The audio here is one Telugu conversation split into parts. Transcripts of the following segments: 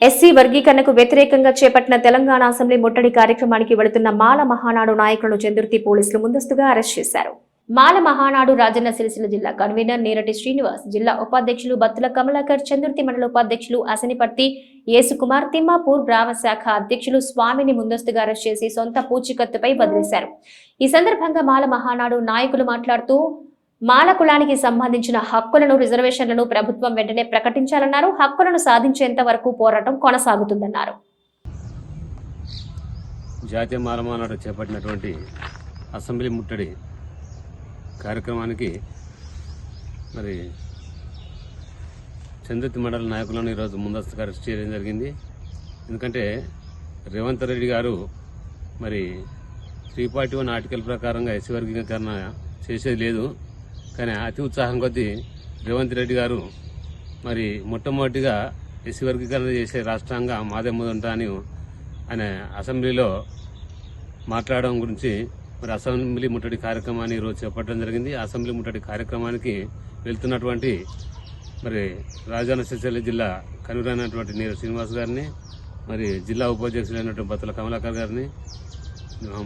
ఎస్సీ వర్గీకరణకు వ్యతిరేకంగా చేపట్టిన తెలంగాణ అసెంబ్లీ ముట్టడి కార్యక్రమానికి వెళుతున్న మాల మహానాడు నాయకులను చందుర్తి పోలీసులు ముందస్తుగా అరెస్ట్ చేశారు. మాల మహానాడు రాజన్న సిరిసిల్ల జిల్లా కన్వీనర్ నీరటి శ్రీనివాస్ జిల్లా ఉపాధ్యక్షులు బత్తుల కమలాకర్ చందుర్తి మండల ఉపాధ్యక్షులు అసనిపర్తి యేసుకుమార్ తిమ్మాపూర్ గ్రామ శాఖ అధ్యక్షులు స్వామిని ముందస్తుగా అరెస్ట్ చేసి సొంత పూచికత్తుపై వదిలేశారు. ఈ సందర్భంగా మాల మహానాడు నాయకులు మాట్లాడుతూ మాల కులానికి సంబంధించిన హక్కులను రిజర్వేషన్లను ప్రభుత్వం వెంటనే ప్రకటించాలన్నారు. హక్కులను సాధించేంత వరకు పోరాటం కొనసాగుతుందన్నారు. జాతీయ మాలమానాడు చేపట్టినటువంటి అసెంబ్లీ ముట్టడి కార్యక్రమానికి మరి చంద్రుతి మండల నాయకులను ఈరోజు ముందస్తుగా అరెస్ట్ చేయడం జరిగింది. ఎందుకంటే రేవంత్ రెడ్డి గారు మరి త్రీ ఫార్టీ వన్ ఆర్టికల్ ప్రకారంగా ఎస్సీ వర్గీకరణ చేసేది లేదు. కానీ అతి ఉత్సాహం కొద్దీ రేవంత్ రెడ్డి గారు మరి మొట్టమొదటిగా ఎస్సీ వర్గీకరణ చేసే రాష్ట్రంగా మాదే ముందుంటా అని ఆయన అసెంబ్లీలో మాట్లాడడం గురించి మరి అసెంబ్లీ ముట్టడి కార్యక్రమాన్ని ఈరోజు చేపట్టడం జరిగింది. అసెంబ్లీ ముట్టడి కార్యక్రమానికి వెళ్తున్నటువంటి మరి రాజన్న సిరిసిల్ల జిల్లా కన్వీనర్ అయినటువంటి శ్రీనివాస్ గారిని మరి జిల్లా ఉపాధ్యక్షులైనటువంటి బత్తుల కమలాకర్ గారిని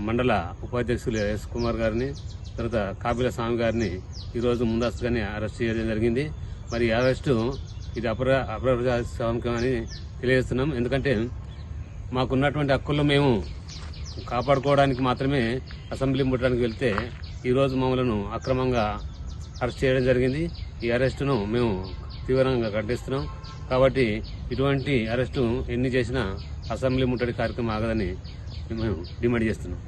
మండల ఉపాధ్యక్షులు ఎస్ కుమార్ గారిని తర్వాత కాపిల స్వామి గారిని ఈరోజు ముందస్తుగానే అరెస్ట్ చేయడం జరిగింది. మరి ఈ అరెస్టు ఇది అపర అప్రజాస్వామికం అని తెలియజేస్తున్నాం. ఎందుకంటే మాకున్నటువంటి హక్కుల్లో మేము కాపాడుకోవడానికి మాత్రమే అసెంబ్లీ ముట్టడానికి వెళ్తే ఈరోజు మమ్మలను అక్రమంగా అరెస్ట్ చేయడం జరిగింది. ఈ అరెస్టును మేము తీవ్రంగా ఖండిస్తున్నాం. కాబట్టి ఇటువంటి అరెస్టు ఎన్ని చేసినా అసెంబ్లీ ముట్టడి కార్యక్రమం ఆగదని మేము డిమాండ్ చేస్తున్నాం.